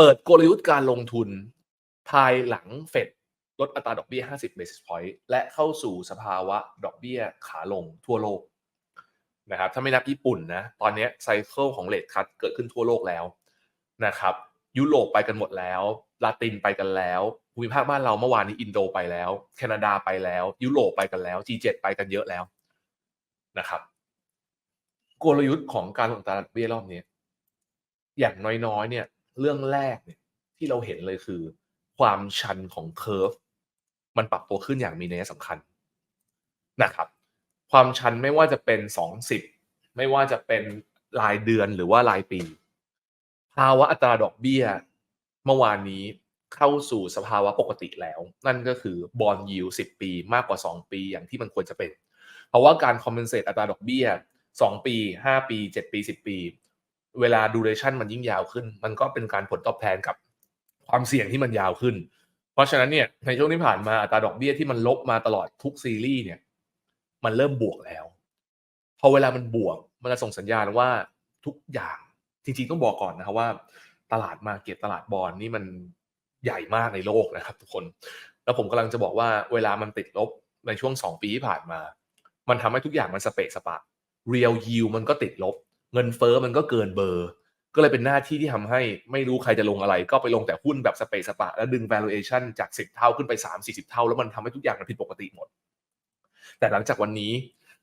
เปิดกลยุทธ์การลงทุน ภายหลังเฟดลดอัตราดอกเบี้ย 50 basis point และเข้าสู่สภาวะดอกเบี้ยขาลงทั่วโลกนะครับถ้าไม่นับญี่ปุ่นนะตอนนี้ไซเคิลของเลทคัตเกิดขึ้นทั่วโลกแล้วนะครับยุโรปไปกันหมดแล้วลาตินไปกันแล้วภูมิภาคบ้านเราเมื่อวานนี้อินโดไปแล้ว แคนาดาไปแล้ว ยุโรปไปกันแล้ว G7 ไปกันเยอะแล้วนะครับกลยุทธ์ของการลงอัตราดอกเบี้ยรอบนี้ อย่างน้อยๆเนี่ย เรื่องแรกเนี่ยที่เราเห็นเลยคือ ความชันของเคอร์ฟมันปรับตัวขึ้นอย่างมีนัยสำคัญนะครับ ความชันไม่ว่าจะเป็นสองสิบไม่ว่าจะเป็นรายเดือนหรือว่ารายปี ภาวะอัตราดอกเบี้ย เมื่อวานนี้เข้าสู่สภาวะปกติแล้ว นั่นก็คือบอลยิวสิบปีมากกว่า 2 ปีอย่างที่มันควรจะเป็น เพราะว่าการคอมเพนเซตอัตราดอกเบี้ย 2 ปี 5 ปี 7 ปี 10 ปี เวลาดูเรชั่นมันยิ่งยาวขึ้น มันก็เป็นการผลตอบแทนกับความเสี่ยงที่มันยาวขึ้น เพราะฉะนั้นเนี่ยในช่วงที่ผ่านมาอัตราดอกเบี้ยที่มันลบมาตลอดทุกซีรีส์เนี่ยมันเริ่มบวกแล้ว พอเวลามันบวก มันจะส่งสัญญาณว่าทุกอย่างจริงๆต้องบอกก่อนนะครับว่า ตลาดมาเก็ตตลาดบอลนี่มันใหญ่มากในโลกนะครับ ทุกคน แล้วผมกำลังจะบอกว่าเวลามันติดลบในช่วง 2 ปีที่ผ่านมา มันทำให้ทุกอย่างมันสเปะสปะ real yield มันก็ติดลบ เงินเฟอ้อมันก็เกินเบอร์ ก็เลยเป็นหน้าที่ที่ทำให้ไม่รู้ใครจะลงอะไร ก็ไปลงแต่หุ้นแบบสเปะสปะ แล้วดึง valuation จาก 10 เท่าขึ้นไป 3-40 เท่า แล้วมันทำให้ทุกอย่างมันผิดปกติหมด แต่หลังจากวันนี้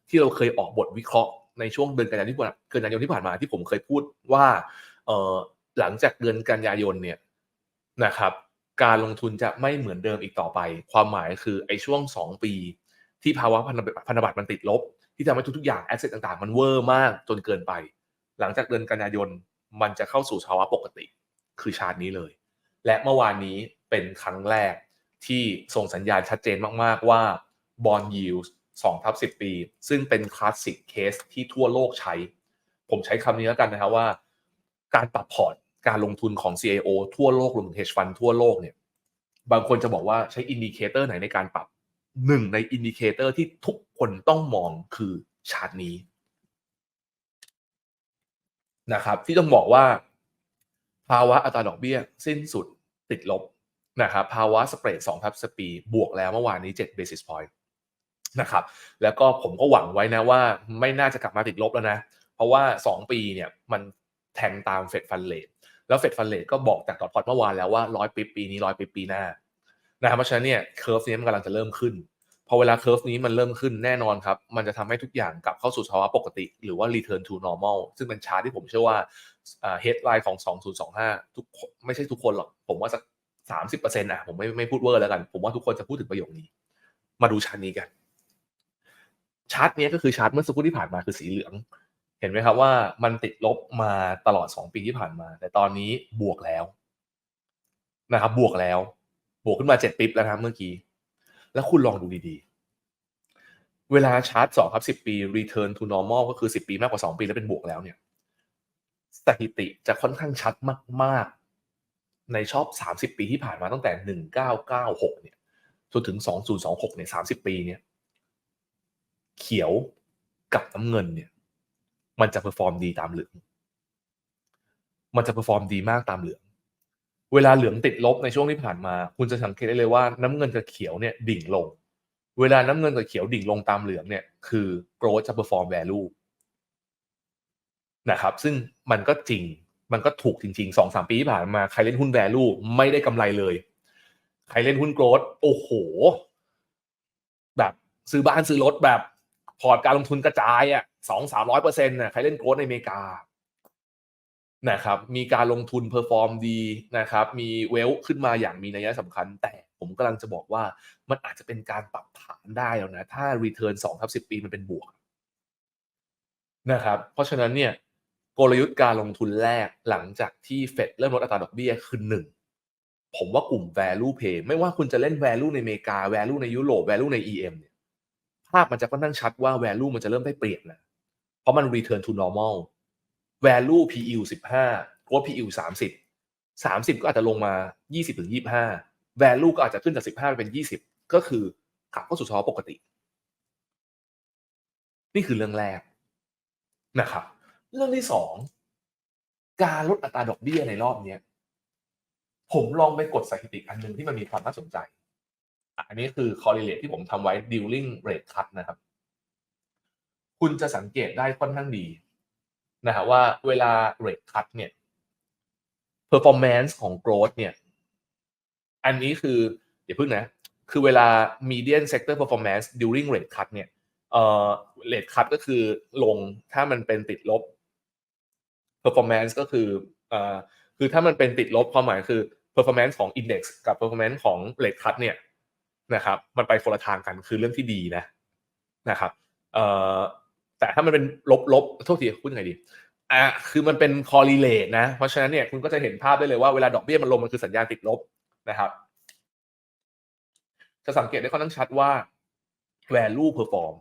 ที่เราเคยออกบทวิเคราะห์ในช่วงเดือนกันยายนที่ผ่านเดือนกันยายนที่ผ่านมาที่ผมเคยพูดว่าเออหลังจากเดือนกันยายนเนี่ยนะครับ การลงทุนจะไม่เหมือนเดิมอีกต่อไป ความหมายคือไอ้ช่วง 2 ปี ที่ภาวะพันธพันธบัตรมันติดลบ ที่ทำให้ทุกๆอย่างแอสเซทต่างๆ มันเวอร์มากจนเกินไป หลังจากเดือนกันยายนมันจะเข้าสู่ภาวะปกติ คือชาตินี้เลย และเมื่อวานนี้เป็นครั้งแรกที่ส่งสัญญาณชัดเจนมากๆว่าบอลยิว2ทับ10ปี ซึ่งเป็นคลาสสิกเคสที่ทั่วโลกใช้ ผมใช้คำนี้แล้วกันนะครับว่า การปรับพอร์ตการลงทุนของ CIO ทั่วโลกรวมถึง hedge fund ทั่วโลกเนี่ยบางคนจะบอกว่าใช้อินดิเคเตอร์ไหนในการปรับหนึ่งในอินดิเคเตอร์ที่ทุกคนต้องมองคือชาร์ตนี้ นะครับที่ต้องบอกว่า ภาวะอัตราดอกเบี้ยสิ้นสุดติดลบนะครับภาวะสเปรด2ทับสปีบวกแล้วเมื่อวานนี้7 basis point นะครับแล้วก็ผมก็หวังไว้นะว่าไม่น่าจะกลับมาติดลบแล้วนะ เพราะว่า 2 ปีเนี่ยมันแทงตามเฟดฟันเลทแล้วเฟดฟันเลทก็บอกจากดอทพอตเมื่อวานแล้วว่าร้อยปีปีนี้ร้อยปีปีหน้านะครับเพราะฉะนั้นเนี่ยเคอร์ฟนี้มันกำลังจะเริ่มขึ้น พอเวลาเคอร์ฟนี้มันเริ่มขึ้นแน่นอนครับ มันจะทำให้ทุกอย่างกลับเข้าสู่ภาวะปกติ หรือว่า return to normal ซึ่งเป็นชาร์ตที่ผมเชื่อว่าเฮดไลน์ของ 2025 ทุกไม่ใช่ทุกคนหรอก ผมว่าสัก 30%อะ ผมไม่ไม่พูดเวอร์แล้วกัน ผมว่าทุกคนจะพูดถึงประโยคนี้ มาดูชาร์ตนี้กัน ชาร์ตนี้ก็คือชาร์ตเมื่อสักครู่ที่ผ่านมาคือสีเหลือง เห็นไหมครับว่ามันติดลบมาตลอด 2 ปีที่ผ่านมา แต่ตอนนี้บวกแล้วนะครับ บวกแล้ว บวกขึ้นมา 7ปิ๊บแล้วนะเมื่อกี้ แล้วคุณลองดูดีๆ เวลาชาร์ต2ครับ10ปี return to normal ก็คือ10ปีมากกว่า2ปีแล้วเป็นบวกแล้วเนี่ยสถิติจะค่อนข้างชัดมาก ๆ ในชอบ 30 ปีที่ผ่านมาตั้งแต่ 1996 เนี่ยจนถึง 2026 เนี่ย 30 ปีเนี่ย เขียวกับน้ำเงินเนี่ย มันจะเพอร์ฟอร์มดีตามเหลือง มันจะเพอร์ฟอร์มดีมากตามเหลือง เวลาเหลืองติดลบในช่วงที่ผ่านมา คุณจะสังเกตได้เลยว่าน้ำเงินกับเขียวเนี่ยดิ่งลง เวลาน้ำเงินกับเขียวดิ่งลงตามเหลืองเนี่ยคือ growth จะ perform value นะครับซึ่งมันก็จริงมันก็ถูกจริงๆสองสามปีที่ผ่านมาใครเล่นหุ้น value ไม่ได้กำไรเลย ใครเล่นหุ้น growth โอ้โห แบบซื้อบ้านซื้อรถแบบพอร์ตการลงทุนกระจายอะสองสามร้อยเปอร์เซ็นต์น่ะใครเล่นโกลด์ในอเมริกา นะครับมีการลงทุนเพอร์ฟอร์มดีนะครับมีเวลขึ้นมาอย่างมีนัยสำคัญ แต่ผมกำลังจะบอกว่ามันอาจจะเป็นการปรับฐานได้แล้วนะ ถ้า Return 2ทับ10 ปีมันเป็นบวกนะครับเพราะฉะนั้นเนี่ยกลยุทธ์การลงทุนแรกหลังจากที่เฟดเริ่มลดอัตราดอกเบี้ยคือหนึ่งผมว่ากลุ่ม value pay ไม่ว่าคุณจะเล่น value ในอเมริกา value ในยุโรป value ใน EM เนี่ยภาพมันจะค่อนข้างชัดว่า value มันจะเริ่มได้เปรียบนะเพราะมัน return to normal value PE 15 growth PE 30 30 ก็อาจจะลงมา 20ถึง25 value ก็อาจจะขึ้นจาก 15 ไปเป็น 20 ก็คือกลับเข้าสู่ภาวะปกติ นี่คือเรื่องแรกนะครับ เรื่องที่สองการลดอัตราดอกเบี้ยในรอบนี้ผมลองไปกดสถิติอันหนึ่งที่มันมีความน่าสนใจ อันนี้คือ correlate ที่ผมทำไว้ dealing rate cut นะครับ คุณจะสังเกตได้ค่อนข้างดี นะฮะว่าเวลา rate cut เนี่ย performance ของ growth เนี่ย อันนี้คืออย่าพิ่งนะ คือเวลา median sector performance during rate cut เนี่ย เอ่อ rate cut ก็คือลงถ้ามันเป็นติดลบ performance ก็คือเอ่อคือถ้ามันเป็นติดลบความหมายคือ performance ของ index กับ performance ของ rate cut เนี่ยนะครับ มันไปคนละทางกันคือเรื่องที่ดีนะนะครับ เอ่อ แต่ถ้ามันเป็นลบลบโทษทีพูดยังไงดีอะคือมันเป็น correlate นะ เพราะฉะนั้นเนี่ยคุณก็จะเห็นภาพได้เลยว่าเวลาดอกเบี้ยมันลงมันคือสัญญาณติดลบนะครับ จะสังเกตได้ค่อนข้างชัดว่า value perform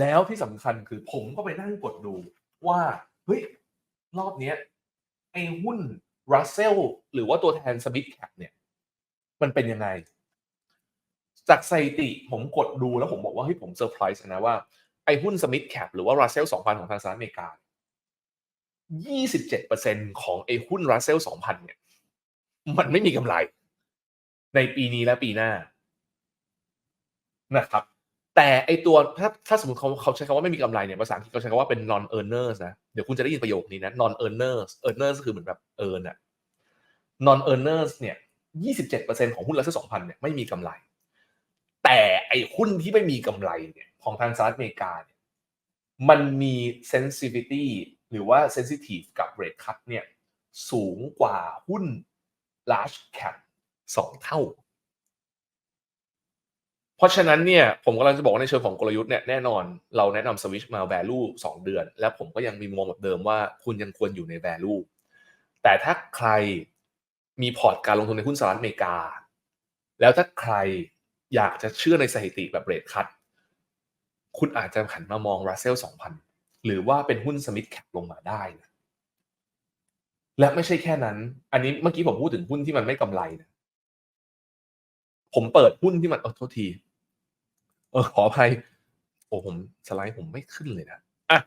แล้วที่สำคัญคือผมก็ไปนั่งกดดูว่าเฮ้ยรอบเนี้ยไอ้หุ้น Russell หรือว่าตัวแทน Smith Cap เนี่ย มันเป็นยังไง จากสถิติผมกดดูแล้วผมบอกว่าเฮ้ยผมเซอร์ไพรส์นะว่า อ้หุ้น Smith Cap หรือว่า Russell 2000ของทางสหรัฐอเมริกา27%ของไอ้หุ้น Russell 2000เนี่ย มันไม่มีกำไร ในปีนี้และปีหน้านะครับ แต่ไอตัวถ้าถ้าสมมติเขาเขาใช้คำว่าไม่มีกำไรเนี่ยภาษาอังกฤษเขาใช้คำว่าเป็น non earners นะ เดี๋ยวคุณจะได้ยินประโยคนี้นะ non earners earners ก็คือเหมือนแบบ earn อะ non earners เนี่ย27%ของหุ้นรัสเซีย2,000เนี่ยไม่มีกำไร แต่ไอหุ้นที่ไม่มีกำไรเนี่ย ของทางสหรัฐอเมริกาเนี่ยมันมี sensitivity หรือว่า sensitive กับ rate cut เนี่ยสูงกว่าหุ้น large cap สองเท่า เพราะฉะนั้นเนี่ยผมกำลังจะบอกในเชิงของกลยุทธ์เนี่ยแน่นอนเราแนะนำสวิชมา value 2 เดือน และผมก็ยังมีมุมมองแบบเดิมว่าคุณยังควรอยู่ใน value แต่ถ้าใครมีพอร์ตการลงทุนในหุ้นสหรัฐอเมริกา แล้วถ้าใครอยากจะเชื่อในสถิติแบบเรทคัต คุณอาจจะหันมามอง Russell 2000หรือว่าเป็นหุ้น Smith Cap ลงมาได้นะและไม่ใช่แค่นั้น อันนี้เมื่อกี้ผมพูดถึงหุ้นที่มันไม่กำไรนะผมเปิดหุ้นที่มันเออโทษที เออขออภัยโอ้ผมสไลด์ผมไม่ขึ้นเลยนะอะ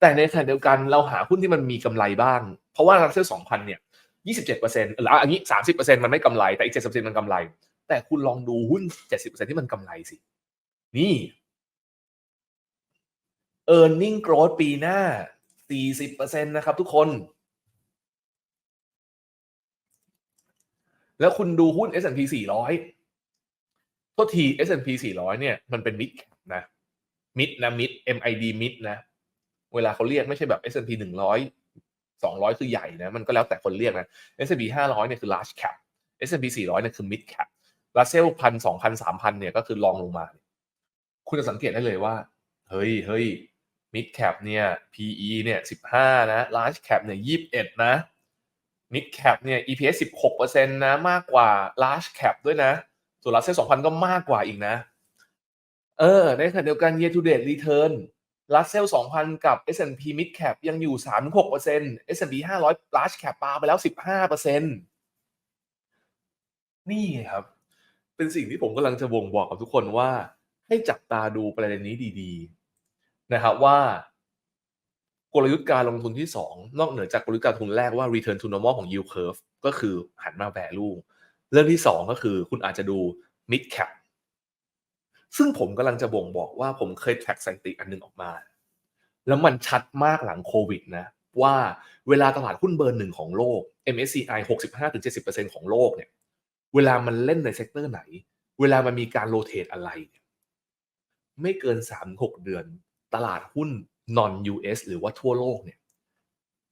แต่ในขณะเดียวกันเราหาหุ้นที่มันมีกำไรบ้าง เพราะว่ารัสเซลสองพันเนี่ยยี่สิบเจ็ดเปอร์เซ็นต์หรืออันนี้สามสิบเปอร์เซ็นต์มันไม่กำไรแต่อีกเจ็ดสิบเปอร์เซ็นต์มันกำไร แต่คุณลองดูหุ้นเจ็ดสิบเปอร์เซ็นต์ที่มันกำไรสิ นี่ e a r n i n g growth ปีหน้าสี่สิบเปอร์เซ็นต์นะครับทุกคน แล้วคุณดูหุ้น S&P 400โทษที S&P 400 เนี่ย มันเป็น mid นะ mid นะ mid MID mid นะ เวลาเขาเรียกไม่ใช่แบบ S&P 100 200 คือใหญ่นะ มันก็แล้วแต่คนเรียกนะ S&P 500 เนี่ยคือ large cap S&P 400 เนี่ยคือ mid cap รัสเซลพันสองพันสามพันเนี่ยก็คือลองลงมา คุณจะสังเกตได้เลยว่า เฮ้ยเฮ้ย mid cap เนี่ย PE เนี่ย15 นะ large cap เนี่ย21 นะ mid cap เนี่ย EPS 16%นะ มากกว่า large cap ด้วยนะ ส่วน Russell 2000 ก็มากกว่าอีกนะ เออ ในขณะเดียวกัน year to date return Russell 2000 กับ S&P mid cap ยังอยู่ 36% S&P 500 large cap ปาไปแล้ว 15%นี่ครับ เป็นสิ่งที่ผมกำลังจะบ่งบอกกับทุกคนว่า ให้จับตาดูประเด็นนี้ดีๆ นะครับว่ากลยุทธ์การลงทุนที่ 2 นอกเหนือจากกลยุทธ์การลงทุนแรกว่า return to normal ของ yield curve ก็คือหันมา value เรื่องที่ 2 ก็คือคุณอาจจะดู mid cap ซึ่งผมกำลังจะบ่งบอกว่าผมเคยแท็กสถิติอันหนึงออกมา แล้วมันชัดมากหลังโควิดนะว่าเวลาตลาดหุ้นเบอร์หนึ่งของโลก MSCI 65-70%ของโลกเนี่ยเวลามันเล่นในเซกเตอร์ไหน เวลามันมีการโรเตทอะไร ไม่เกิน 3-6 เดือน ตลาดหุ้น non US หรือว่าทั่วโลกเนี่ย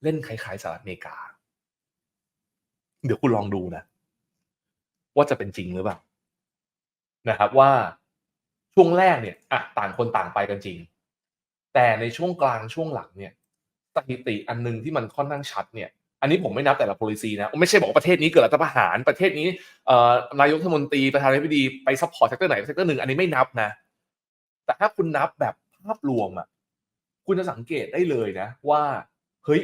เล่นคล้ายๆสหรัฐอเมริกา เดี๋ยวคุณลองดูนะ ว่าจะเป็นจริงหรือเปล่านะครับว่าช่วงแรกเนี่ยอะต่างคนต่างไปกันจริง แต่ในช่วงกลางช่วงหลังเนี่ยสถิติอันหนึงที่มันค่อนข้างชัดเนี่ย อันนี้ผมไม่นับแต่ละ policy นะ ไม่ใช่บอกประเทศนี้เกิดรัฐประหารประเทศนี้นายกรัฐมนตรีประธานาธิบดีไปซัพพอร์ตเซกเตอร์ไหนเซกเตอร์หนึ่งอันนี้ไม่นับนะ แต่ถ้าคุณนับแบบาพรวมอะคุณจะสังเกตได้เลยนะ ว่าเฮ้ย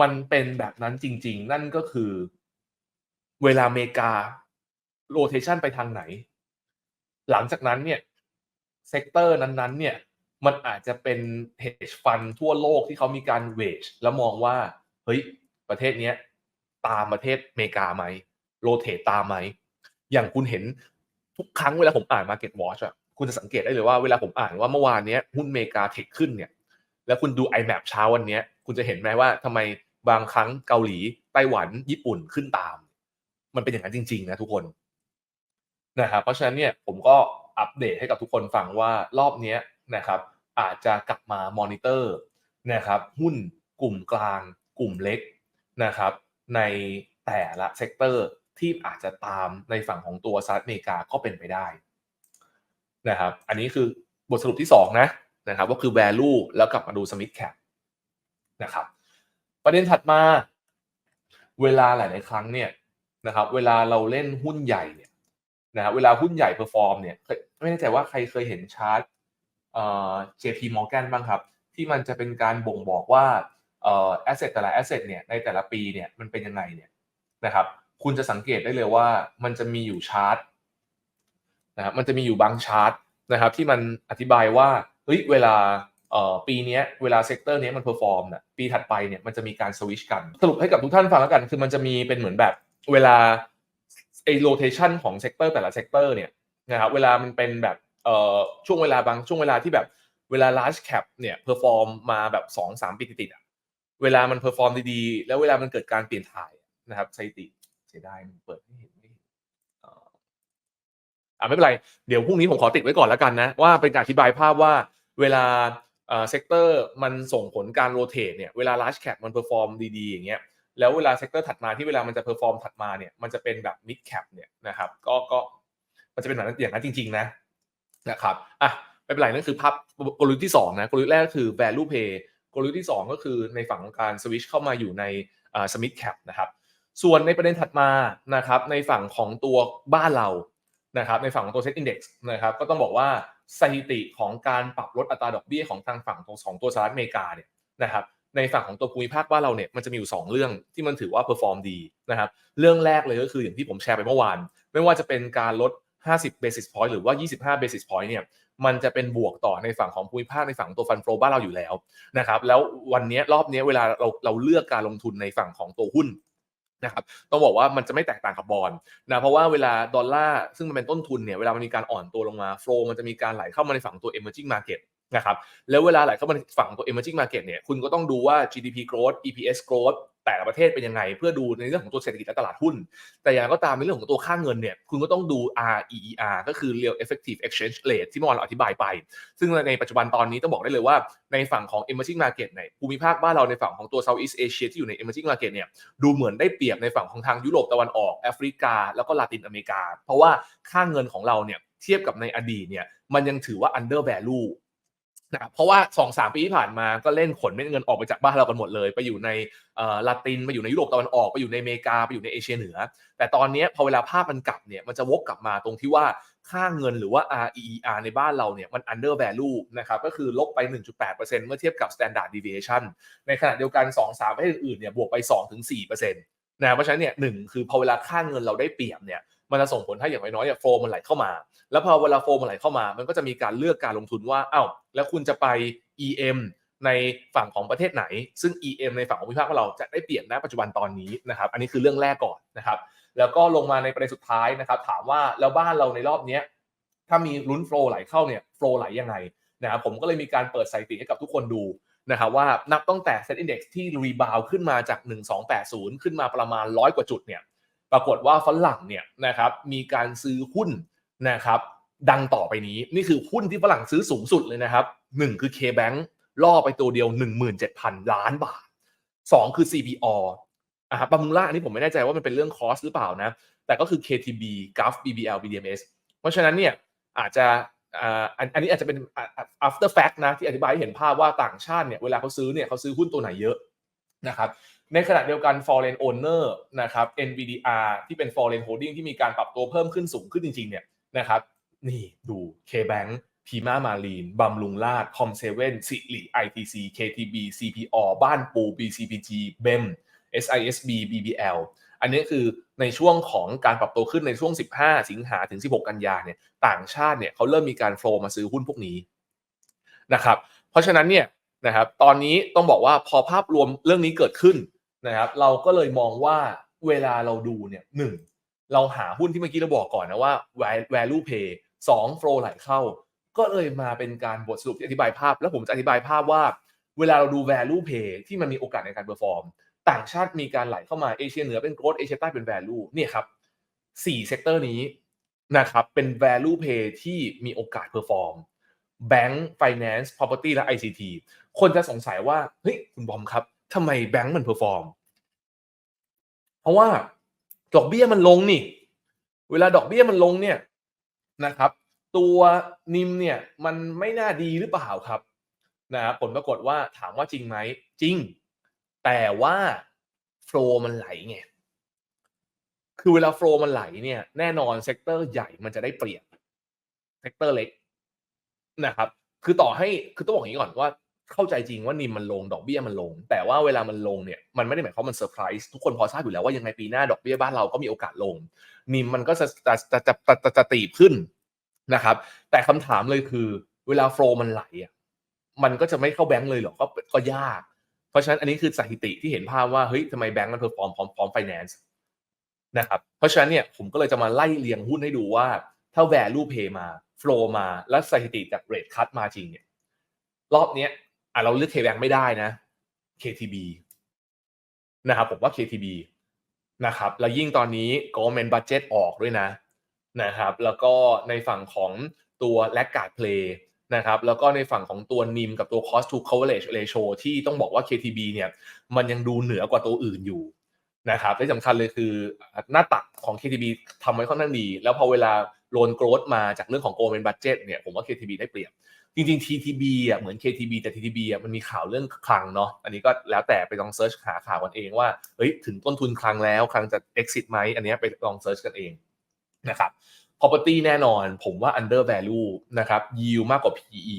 มันเป็นแบบนั้นจริง ๆ นั่นก็คือ เวลาอเมริกาโรเทชันไปทางไหน หลังจากนั้นเนี่ยเซกเตอร์นั้นๆ เนี่ย มันอาจจะเป็น hedge fund ทั่วโลกที่เขามีการเวชแล้วมองว่า เฮ้ย ประเทศเนี้ยตามประเทศอเมริกาไหมโรเตตตามไหม อย่างคุณเห็นทุกครั้งเวลาผมอ่าน Market Watch อะ คุณจะสังเกตได้เลยว่าเวลาผมอ่านว่าเมื่อวานนี้หุ้นเมกาเทคขึ้นเนี่ยแล้วคุณดู IMAP เช้าวันนี้คุณจะเห็นไหมว่าทำไมบางครั้งเกาหลีไต้หวันญี่ปุ่นขึ้นตาม มันเป็นอย่างนั้นจริง ๆ นะทุกคนนะครับเพราะฉะนั้นเนี่ยผมก็อัปเดตให้กับทุกคนฟังว่ารอบนี้นะครับอาจจะกลับมามอนิเตอร์นะครับหุ้นกลุ่มกลาง กลุ่มเล็กนะครับในแต่ละเซกเตอร์ที่อาจจะตามในฝั่งของตัวสหรัฐอเมริกาก็เป็นไปได้ นะครับ อันนี้คือบทสรุปที่ 2 นะนะครับก็คือ value แล้วกลับมาดู smith cap นะครับ ประเด็นถัดมาเวลาหลาย ๆ ครั้งเนี่ยนะครับ เวลาเราเล่นหุ้นใหญ่เนี่ยนะครับเวลาหุ้นใหญ่เพอร์ฟอร์มเนี่ยไม่แน่ใจว่าใครเคยเห็นชาร์ตเอ่อ JP Morgan บ้างครับ ที่มันจะเป็นการบ่งบอกว่าเอ่อ asset แต่ละ asset เนี่ยในแต่ละปีเนี่ยมันเป็นยังไงเนี่ยนะครับ คุณจะสังเกตได้เลยว่ามันจะมีอยู่ชาร์ต นะครับมันจะมีอยู่บางชาร์ตนะครับที่มันอธิบายว่าเฮ้ยเวลาปีนี้เวลาเซกเตอร์นี้มันเพอร์ฟอร์มน่ะปีถัดไปเนี่ยมันจะมีการสวิชกัน สรุปให้กับทุกท่านฟังแล้วกัน คือมันจะมีเป็นเหมือนแบบเวลาไอ้โรเทชันของเซกเตอร์แต่ละเซกเตอร์เนี่ยนะครับเวลามันเป็นแบบเอ่อช่วงเวลาบางช่วงเวลาที่แบบเวลา large cap เนี่ยเพอร์ฟอร์มมาแบบ2อสปีติดๆอะเวลามันเพอร์ฟอร์มดีๆ แล้วเวลามันเกิดการเปลี่ยนถ่ายนะครับสถิติเสียดายมันเปิดไม่เห็นไม่เห็น อ่าไม่เป็นไร เดี๋ยวพรุ่งนี้ผมขอติดไว้ก่อนแล้วกันนะ ว่าเป็นการอธิบายภาพว่าเวลาเอ่อเซกเตอร์มันส่งผลการโรเตทเนี่ยเวลา large cap มันเพอร์ฟอร์มดีๆอย่างเงี้ยแล้วเวลาเซกเตอร์ถัดมาที่เวลามันจะเพอร์ฟอร์มถัดมาเนี่ยมันจะเป็นแบบ mid cap เนี่ยนะครับก็ก็มันจะเป็นแบบนั้นอย่างนั้นจริง ๆ นะนะครับอะไม่เป็นไรนั่นคือภาพกลยุทธ์ที่2นะกลยุทธ์แรกก็คือ value play กลยุทธ์ที่ 2 ก็คือในฝั่งของการ switch เข้ามาอยู่ใน smith cap นะครับส่วนในประเด็นถัดมานะครับในฝั่งของตัวบ้านเรา นะครับในฝั่งของตัว set index นะครับก็ต้องบอกว่าสถิติของการปรับลดอัตราดอกเบี้ยของทางฝั่งของตัวสหรัฐอเมริกาเนี่ยนะครับในฝั่งของตัวภูมิภาคบ้านเราเนี่ยมันจะมีอยู่ 2 เรื่องที่มันถือว่าเพอร์ฟอร์มดีนะครับเรื่องแรกเลยก็คืออย่างที่ผมแชร์ไปเมื่อวาน ไม่ว่าจะเป็นการลด 50 basis point หรือว่า 25 basis point เนี่ยมันจะเป็นบวกต่อในฝั่งของภูมิภาคในฝั่งตัวฟันโฟบ้านเราอยู่แล้วนะครับแล้ววันนี้รอบนี้เวลาเราเราเลือกการลงทุนในฝั่งของตัวหุ้น นะครับต้องบอกว่ามันจะไม่แตกต่างกับบอลนะเพราะว่าเวลาดอลลาร์ซึ่งมันเป็นต้นทุนเนี่ยเวลามันมีการอ่อนตัวลงมาโฟลมันจะมีการไหลเข้ามาในฝั่งตัว emerging market นะครับแล้วเวลาไหลเข้ามาในฝั่งตัว emerging market เนี่ยคุณก็ต้องดูว่า GDP growth EPS growth แต่ละประเทศเป็นยังไง เพื่อดูในเรื่องของตัวเศรษฐกิจและตลาดหุ้น แต่อย่างก็ตามในเรื่องของตัวค่าเงินเนี่ยคุณก็ต้องดู REER ก็คือ Real Effective Exchange Rate ที่เมื่อวานเราอธิบายไป ซึ่งในปัจจุบันตอนนี้ต้องบอกได้เลยว่าในฝั่งของ emerging market ในภูมิภาคบ้านเราในฝั่งของตัว Southeast Asia ที่อยู่ใน emerging market เนี่ยดูเหมือนได้เปรียบในฝั่งของทางยุโรปตะวันออกแอฟริกา แล้วก็ลาตินอเมริกา เพราะว่าค่าเงินของเราเนี่ยเทียบกับในอดีตเนี่ยมันยังถือว่า under value นะเพราะว่า2อสปีที่ผ่านมาก็เล่นขนเม็ดเงินออกไปจากบ้านเรากันหมดเลย ไปอยู่ในลาตินไปอยู่ในยุโรปตะวันออกไปอยู่ในอเมริกาไปอยู่ในเอเชียเหนือ แต่ตอนนี้พอเวลาภาพมันกลับเนี่ยมันจะวกกลับมาตรงที่ว่าค่าเงินหรือว่า REER ในบ้านเราเนี่ยมัน under value นะครับก็คือลบไป 1.8%เมื่อเทียบกับ standard deviation ในขณะเดียวกัน 2-3ประเทศอื่นเนี่ยบวกไป 2-4%นะเพราะฉะนั้นเนี่ยหนึ่งคือพอเวลาค่าเงินเราได้เปรียบเนี่ย มันจะส่งผลให้อย่างน้อยๆเนี่ยโฟมันไหลเข้ามา แล้วพอเวลาโฟมันไหลเข้ามา มันก็จะมีการเลือกการลงทุนว่าอ้าวแล้วคุณจะไป EM ในฝั่งของประเทศไหน ซึ่ง EM ในฝั่งของภูมิภาคของเราจะได้เปรียบณปัจจุบันตอนนี้นะครับอันนี้คือเรื่องแรกก่อนนะครับแล้วก็ลงมาในประเด็นสุดท้ายนะครับถามว่าแล้วบ้านเราในรอบนี้ถ้ามีลุ้นโฟไหลเข้าเนี่ยโฟไหลยังไงนะครับผมก็เลยมีการเปิดสถิติให้กับทุกคนดูนะครับว่านับตั้งแต่ Set Index ที่รีบาวขึ้นมาจาก 1280 ขึ้นมาประมาณร้อยกว่าจุดเนี่ย ปรากฏว่าฝรั่งเนี่ยนะครับมีการซื้อหุ้นนะครับดังต่อไปนี้นี่คือหุ้นที่ฝรั่งซื้อสูงสุดเลยนะครับ 1 คือ K-Bank ล่อไปตัวเดียว 17,000 ล้านบาท 2 คือ CPO อะครับปามุล่าอันนี้ผมไม่แน่ใจว่ามันเป็นเรื่องคอสหรือเปล่านะ แต่ก็คือ KTB GAF BBL BDMs เพราะฉะนั้นเนี่ยอาจจะอันนี้อาจจะเป็น after fact นะที่อธิบายให้เห็นภาพว่าต่างชาติเนี่ยเวลาเขาซื้อเนี่ยเขาซื้อหุ้นตัวไหนเยอะนะครับ ในขณะเดียวกัน foreign owner นะครับ NVDR ที่เป็น foreign holding ที่มีการปรับตัวเพิ่มขึ้นสูงขึ้นจริงๆเนี่ยนะครับนี่ดู KBank พีมามารีนบำรุงราชคอมเซเว่นสิริ ITC KTB CPO บ้านปู BCPG BEM SISB BBL อันนี้คือในช่วงของการปรับตัวขึ้นในช่วง 15 สิงหาถึง 16 กันยาเนี่ยต่างชาติเนี่ยเขาเริ่มมีการโฟลมาซื้อหุ้นพวกนี้นะครับเพราะฉะนั้นเนี่ยนะครับตอนนี้ต้องบอกว่าพอภาพรวมเรื่องนี้เกิดขึ้น นะครับเราก็เลยมองว่าเวลาเราดูเนี่ยหนึ่งเราหาหุ้นที่เมื่อกี้เราบอกก่อนนะว่า value pay สอง flow ไหลเข้า ก็เลยมาเป็นการบทสรุปที่อธิบายภาพ แล้วผมจะอธิบายภาพว่า เวลาเราดู value pay ที่มันมีโอกาสในการ perform ต่างชาติมีการไหลเข้ามาเอเชียเหนือเป็น growth เอเชียใต้เป็น value เนี่ยครับสี่เซกเตอร์นี้นะครับเป็น value pay ที่มีโอกาส perform bank finance property และ ICT คนจะสงสัยว่าเฮ้ยคุณบอมครับ ทำไมแบงก์มัน perform เพราะว่าดอกเบี้ยมันลงนี่ เวลาดอกเบี้ยมันลงเนี่ยนะครับ ตัวนิมเนี่ยมันไม่น่าดีหรือเปล่าครับนะครับผลปรากฏว่าถามว่าจริงไหมจริง แต่ว่าโฟลมันไหลไงคือเวลาโฟลมันไหลเนี่ยแน่นอนเซกเตอร์ใหญ่มันจะได้เปรียบเซกเตอร์เล็กนะครับ คือต่อให้คือต้องบอกอย่างนี้ก่อนว่า เข้าใจจริงว่านิมมันลงดอกเบี้ยมันลง แต่ว่าเวลามันลงเนี่ยมันไม่ได้หมายความว่ามันเซอร์ไพรส์ทุกคนพอทราบอยู่แล้วว่ายังไงปีหน้าดอกเบี้ยบ้านเราก็มีโอกาสลง นิมมันก็จะจะจะจะจะจะจะตีบขึ้นนะครับ แต่คำถามเลยคือ เวลาโฟล์มันไหลอะมันก็จะไม่เข้าแบงก์เลยหรอกก็ก็ยาก เพราะฉะนั้นอันนี้คือสถิติที่เห็นภาพว่าเฮ้ยทำไมแบงก์มันเพอร์ฟอร์มพร้อมพร้อมไฟแนนซ์นะครับเพราะฉะนั้นเนี่ยผมก็เลยจะมาไล่เรียงหุ้นให้ดูว่า ถ้า value pay มา flow มาและสถิติจาก rate cut มาจริงเนี่ยรอบเนี้ย อะเราเลือก KBank ไม่ได้นะ KTB นะครับผมว่า KTB นะครับแล้วยิ่งตอนนี้ government budget ออกด้วยนะนะครับ แล้วก็ในฝั่งของตัว l a g g a r d play นะครับแล้วก็ในฝั่งของตัวนิมกับตัว cost to coverage ratio ที่ต้องบอกว่า KTB เนี่ยมันยังดูเหนือกว่าตัวอื่นอยู่นะครับและสำคัญเลยคือหน้าตักของ KTB ทำไว้ค่อนข้างดี แล้วพอเวลาโลนโกรดมาจากเรื่องของ government budget เนี่ยผมว่า KTB ได้เปรียบ จริงๆ TTB อะเหมือน KTB แต่ TTB อะมันมีข่าวเรื่องคลังเนาะอันนี้ก็แล้วแต่ไปลองเซิร์ชหาข่าวกันเองว่าเฮ้ยถึงต้นทุนคลังแล้วคลังจะ exit ไหมอันนี้ไปลองเซิร์ชกันเองนะครับ property แน่นอนผมว่า under value นะครับ yield มากกว่า PE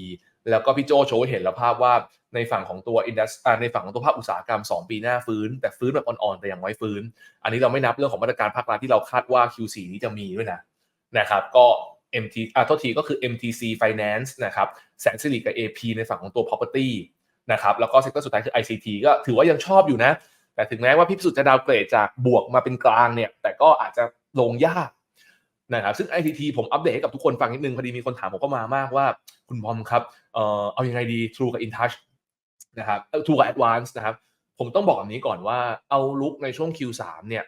แล้วก็พี่โจโชว์เห็นแล้วภาพว่าในฝั่งของตัว indus ในฝั่งของตัวภาคอุตสาหกรรม 2 ปีหน้าฟื้น แต่ฟื้นแบบอ่อนๆแต่ยังไว้ฟื้น อันนี้เราไม่นับเรื่องของมาตรการภาครัฐที่เราคาดว่า Q4 นี้จะมีด้วยนะนะครับ ก็ MT อ่าโทษทีก็คือ MTC Finance นะครับแสนสิริกับ AP ในฝั่งของตัว property นะครับแล้วก็เซกเตอร์สุดท้ายคือ ICT ก็ถือว่ายังชอบอยู่นะ แต่ถึงแม้ว่าพี่พิสุทธิ์จะดาวเกรดจากบวกมาเป็นกลางเนี่ย แต่ก็อาจจะลงยากนะครับซึ่ง ICT ผมอัปเดตให้กับทุกคนฟังนิดนึง พอดีมีคนถามผมก็มามากว่า คุณบอมครับเอ่อเอายังไงดี True กับ InTouch นะครับ True กับ Advance นะครับ ผมต้องบอกแบบนี้ก่อนว่าเอาลุกในช่วง Q3 เนี่ย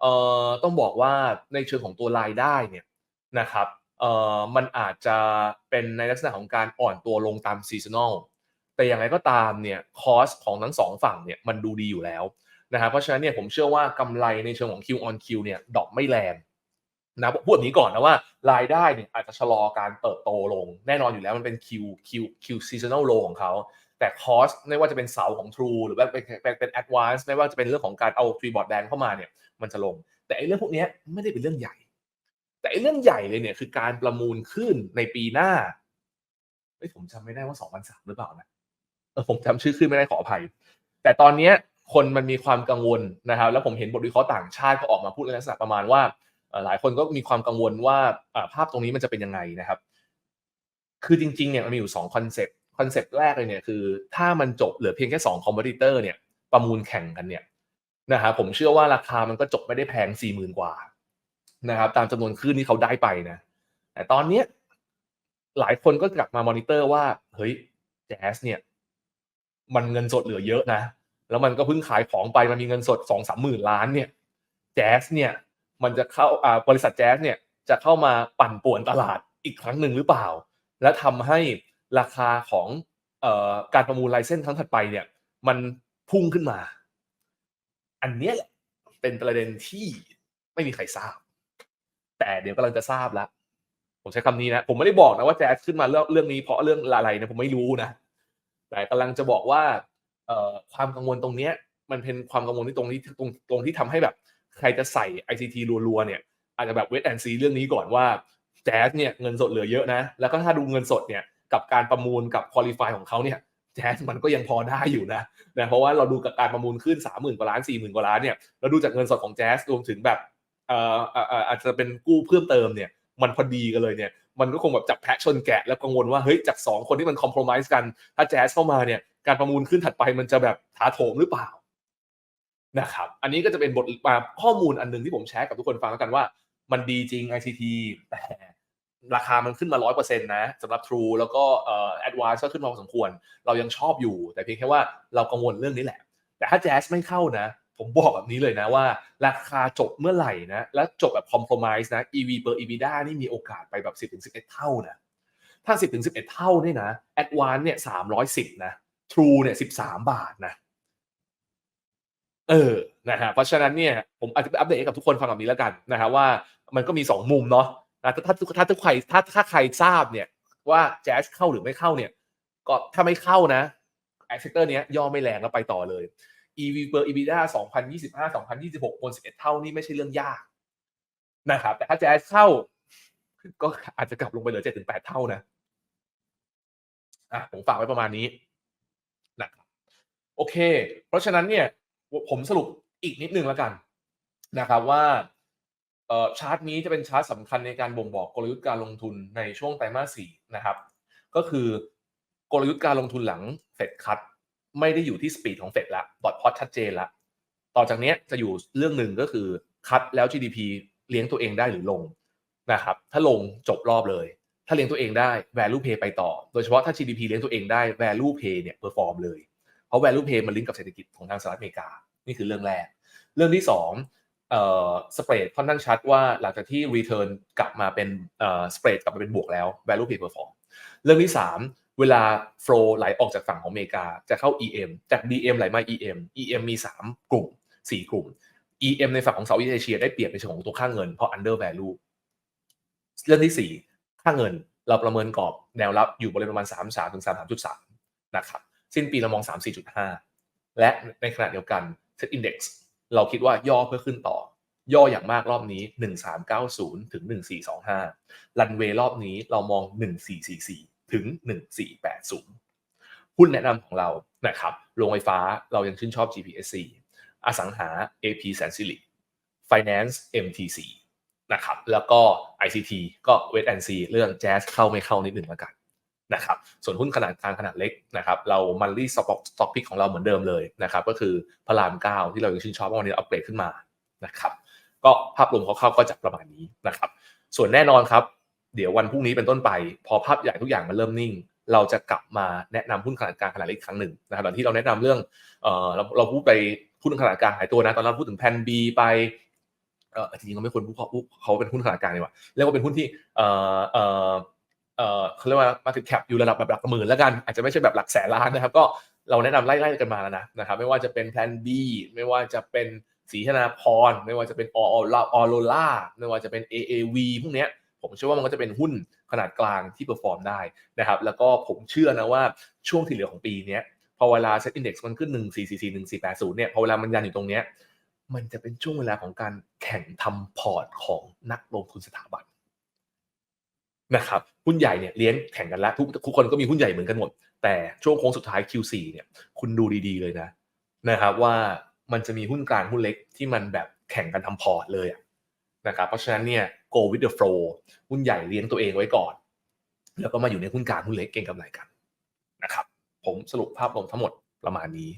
เอ่อต้องบอกว่าในเชิงของตัวรายได้เนี่ยนะครับ เอ่อมันอาจจะเป็นในลักษณะของการอ่อนตัวลงตามซีซันอลแต่อย่างไรก็ตามเนี่ยคอสของทั้งสองฝั่งเนี่ยมันดูดีอยู่แล้วนะครับเพราะฉะนั้นเนี่ยผมเชื่อว่ากำไรในเชิงของ Q on Q เนี่ยดอกไม่แรงนะพูดแบบนี้ก่อนนะว่ารายได้เนี่ยอาจจะชะลอการเติบโตลง แน่นอนอยู่แล้วมันเป็น Q Q Q seasonal low ของเขา แต่คอสไม่ว่าจะเป็นเสาของ True หรือว่าเป็นเป็นเป็น Advance ไม่ว่าจะเป็นเรื่องของการเอา Tree Board Band เข้ามาเนี่ยมันจะลง แต่ไอ้เรื่องพวกนี้ไม่ได้เป็นเรื่องใหญ่ แต่เรื่องใหญ่เลยเนี่ยคือการประมูลขึ้นในปีหน้าเฮ้ยผมจำไม่ได้ว่า2003หรือเปล่านะเออผมจำชื่อขึ้นไม่ได้ขออภัย แต่ตอนเนี้ยคนมันมีความกังวลนะครับ แล้วผมเห็นบทวิเคราะห์ต่างชาติก็ออกมาพูดในลักษณะประมาณว่าหลายคนก็มีความกังวลว่าภาพตรงนี้มันจะเป็นยังไงนะครับ คือจริงๆเนี่ยมันมีอยู่2คอนเซปต์คอนเซปต์แรกเลยเนี่ยคือ ถ้ามันจบเหลือเพียงแค่2คอมเพติเตอร์เนี่ยประมูลแข่งกันเนี่ยนะครับผมเชื่อว่าราคามันก็จบไม่ได้แพง 4 0,000 กว่า นะครับ ตามจำนวนคลื่นที่เขาได้ไปนะแต่ตอนเนี้ยหลายคนก็กลับมามอนิเตอร์ว่า เฮ้ยแจ๊สเนี่ย มันเงินสดเหลือเยอะนะ แล้วมันก็เพิ่งขายของไปมันมีเงินสดสองสามหมื่นล้านเนี่ยแจ๊สเนี่ย มันจะเข้าอ่าบริษัทแจ๊สเนี่ยจะเข้ามาปั่นป่วนตลาดอีกครั้งหนึ่งหรือเปล่า และทำให้ราคาของเอ่อการประมูลไลเซนส์ครั้งถัดไปเนี่ย มันพุ่งขึ้นมา อันเนี้ยแหละเป็นประเด็นที่ไม่มีใครทราบ แต่เดี๋ยวกำลังจะทราบแล้ว ผมใช้คำนี้นะ ผมไม่ได้บอกนะว่าแจ๊สขึ้นมาเรื่องเรื่องนี้เพราะเรื่องอะไรนะผมไม่รู้นะ แต่กำลังจะบอกว่าเอ่อความกังวลตรงเนี้ย มันเป็นความกังวลที่ตรงที่ตรงตรงที่ทำให้แบบ ใครจะใส่ ICT รัวๆเนี่ย อาจจะแบบเวทแอนซีเรื่องนี้ก่อนว่าแจ๊สเนี่ยเงินสดเหลือเยอะนะ แล้วก็ถ้าดูเงินสดเนี่ยกับการประมูลกับคุริฟายของเขาเนี่ยแจ๊สมันก็ยังพอได้อยู่นะนะเพราะว่าเราดูกับการประมูลขึ้น 3 0,000 กว่าล้าน 4 0,000 กว่าล้านเนี่ยเราดูจากเงินสดของแจ๊สรวมถึงแบบ อ่อเอ่ออาจจะเป็นกู้เพิ่มเติมเนี่ยมันพอดีกันเลยเนี่ยมันก็คงแบบจับแพะชนแกะแล้วกังวลว่าเฮ้ยจาก 2 คนที่มันคอมเพลมไพร์กัน ถ้าแจ๊สเข้ามาเนี่ยการประมูลขึ้นถัดไปมันจะแบบถาโถมหรือเปล่านะครับอันนี้ก็จะเป็นบทมาข้อมูลอันหนึงที่ผมแชร์กับทุกคนฟังแล้วกันว่า มันดีจริง ICT แต่ราคามันขึ้นมา 100%นะสำหรับ True แล้วก็เอ่อ Advance ก็ขึ้นมาพอสมควร เรายังชอบอยู่ แต่เพียงแค่ว่าเรากังวลเรื่องนี้แหละ แต่ถ้า Jazz ไม่เข้านะ ผมบอกแบบนี้เลยนะว่า ราคาจบเมื่อไหร่นะ และจบแบบ compromise นะ EV per EBITDA นี่มีโอกาสไปแบบ 10-11 เท่านะ ถ้า 10-11 เท่านี่นะ Advance เนี่ย310 นะ True เนี่ย 13 บาทนะ เออ นะฮะ เพราะฉะนั้นเนี่ย ผมอาจจะอัปเดตให้กับทุกคนฟังแบบนี้แล้วกันนะครับว่ามันก็มี 2 มุมเนาะนะถ้าถ้าถ้าใครถ้าถ้าใครทราบเนี่ยว่าแจ๊สเข้าหรือไม่เข้าเนี่ย ก็ถ้าไม่เข้านะแอคเซกเตอร์เนี้ยย่อไม่แรงแล้วไปต่อเลย EV per EBITDA 2025 2026บน11 เท่านี่ไม่ใช่เรื่องยากนะครับ แต่ถ้าจ๊สเข้า ก็อาจจะกลับลงไปเหลือ7-8เท่านะอะผมฝากไว้ประมาณนี้นะครับโอเค เพราะฉะนั้นเนี่ยผมสรุปอีกนิดนึงแล้วกันนะครับว่าชาร์ตนี้จะเป็นชาร์ตสำคัญในการบ่งบอกกลยุทธ์การลงทุนในช่วงไตรมาสสี่นะครับ ก็คือกลยุทธ์การลงทุนหลังเฟดคัต ไม่ได้อยู่ที่สปีดของเฟดละดอทพอตชัดเจนละต่อจากนี้จะอยู่เรื่องหนึ่งก็คือคัตแล้ว GDP เลี้ยงตัวเองได้หรือลงนะครับถ้าลงจบรอบเลย ถ้าเลี้ยงตัวเองได้ value pay ไปต่อ โดยเฉพาะถ้า GDP เลี้ยงตัวเองได้ value pay เนี่ย perform เลย เพราะ value pay มันลิงก์กับเศรษฐกิจของทางสหรัฐอเมริกา นี่คือเรื่องแรก เรื่องที่สองเอ่อสเปรดค่อนข้างชัดว่าหลังจากที่ return กลับมาเป็นเอ่อสเปรดกลับมาเป็นบวกแล้ว value pay perform เรื่องที่สาม เวลา flow ไหลออกจากฝั่งของอเมริกาจะเข้า EM จาก DM ไหลมา EM EM มี 3 กลุ่ม 4 กลุ่ม EM ในฝั่งของเซาท์อีเอเชียได้เปรียบในเชิงของตัวค่าเงินเพราะ under value เรื่องที่ 4 ค่าเงินเราประเมินกรอบแนวรับอยู่บริเวณประมาณ 33ถึง33.3 นะครับ สิ้นปีเรามอง 34.5 และในขณะเดียวกัน Set Index เราคิดว่าย่อเพื่อขึ้นต่อย่ออย่างมากรอบนี้ 1390 ถึง 1425 รันเวย์รอบนี้เรามอง 1444 ถึง 1480 หุ้นแนะนำของเรานะครับโรงไฟฟ้าเรายังชื่นชอบ GPSC อสังหา AP แสนสิริ Finance MTC นะครับแล้วก็ ICT ก็ Wait and See เรื่อง Jazz เข้าไม่เข้านิดหนึ่งแล้วกันนะครับส่วนหุ้นขนาดกลางขนาดเล็กนะครับเรามันลี่สต็อกสต็อกพิกของเราเหมือนเดิมเลยนะครับก็คือพระรามเก้าที่เรายังชื่นชอบว่าวันนี้อัปเกรดขึ้นมานะครับก็ภาพรวมคร่าวๆก็จะประมาณนี้นะครับส่วนแน่นอนครับ เดี๋ยววันพรุ่งนี้เป็นต้นไป พอภาพใหญ่ทุกอย่างมันเริ่มนิ่ง เราจะกลับมาแนะนำหุ้นขนาดกลางขนาดเล็กอีกครั้งหนึ่งนะครับหลังที่เราแนะนำเรื่องเออเราเราพูดไปหุ้นขนาดกลางหายตัวนะตอนนั้นพูดถึงแพนบีไปเออจริงๆเราไม่ควรพูดเขาเขาเป็นหุ้นขนาดกลางดีกว่าเรียกว่าเป็นหุ้นที่เออเออเออเขาเรียกว่า market cap อยู่ระดับแบบหลักหมื่นแล้วกันอาจจะไม่ใช่แบบหลักแสนล้านนะครับ ก็เราแนะนำไล่ๆกันมาแล้วนะนะครับ ไม่ว่าจะเป็นแพนบีไม่ว่าจะเป็นสีธนาพรไม่ว่าจะเป็นออออโรล่าไม่ว่าจะเป็น AAV พวกเนี้ย ผมเชื่อว่ามันก็จะเป็นหุ้นขนาดกลางที่เปอร์ฟอร์มได้นะครับแล้วก็ผมเชื่อนะว่าช่วงที่เหลือของปีนี้พอเวลาเซ็ตอินดี x มันขึ้น 1 4 4 4 1 4 8 0เนี่ยพอเวลามันยันอยู่ตรงเนี้ยมันจะเป็นช่วงเวลาของการแข่งทำพอร์ตของนักลงทุนสถาบันนะครับหุ้นใหญ่เนี่ยเลี้ยงแข่งกันแล้วทุกทุกคนก็มีหุ้นใหญ่เหมือนกันหมด แต่ช่วงโค้งสุดท้าย Q4 เนี่ยคุณดูดีๆเลยนะนะครับว่ามันจะมีหุ้นกลางหุ้นเล็กที่มันแบบแข่งกันทำพอร์ตเลยนะครับเพราะฉะนั้นเนี่ย go with the flow หุ้นใหญ่เลี้ยงตัวเองไว้ก่อน แล้วก็มาอยู่ในหุ้นกลางหุ้นเล็กเก่งกำไรกันนะครับ ผมสรุปภาพรวมทั้งหมดประมาณนี้